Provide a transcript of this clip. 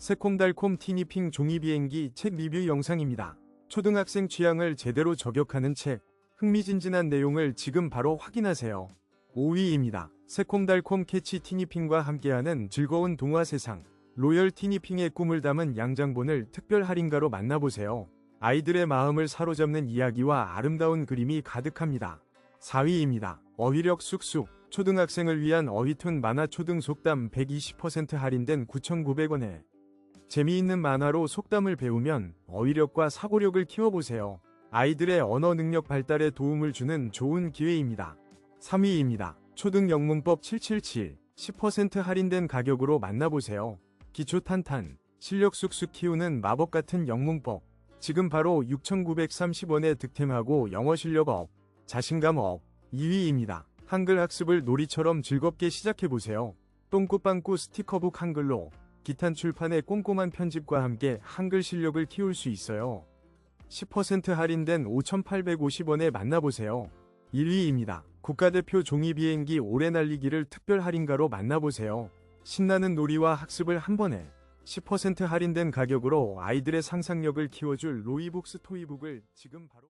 새콤달콤 티니핑 종이비행기 책 리뷰 영상입니다. 초등학생 취향을 제대로 저격하는 책, 흥미진진한 내용을 지금 바로 확인하세요. 5위입니다. 새콤달콤 캐치 티니핑과 함께하는 즐거운 동화 세상. 로열 티니핑의 꿈을 담은 양장본을 특별 할인가로 만나보세요. 아이들의 마음을 사로잡는 이야기와 아름다운 그림이 가득합니다. 4위입니다. 어휘력 쑥쑥. 초등학생을 위한 어휘툰 만화 초등 속담 120% 할인된 9,900원에 재미있는 만화로 속담을 배우면 어휘력과 사고력을 키워보세요. 아이들의 언어 능력 발달에 도움을 주는 좋은 기회입니다. 3위입니다. 초등 영문법 777 10% 할인된 가격으로 만나보세요. 기초 탄탄, 실력 쑥쑥 키우는 마법 같은 영문법. 지금 바로 6,930원에 득템하고 영어 실력 업, 자신감 업. 2위입니다. 한글 학습을 놀이처럼 즐겁게 시작해보세요. 똥꾸빵꾸 스티커북 한글로 기탄 출판의 꼼꼼한 편집과 함께 한글 실력을 키울 수 있어요. 10% 할인된 5,850원에 만나보세요. 1위입니다. 국가대표 종이비행기 오래 날리기를 특별 할인가로 만나보세요. 신나는 놀이와 학습을 한 번에 10% 할인된 가격으로 아이들의 상상력을 키워줄 로이북 스 토이북을 지금 바로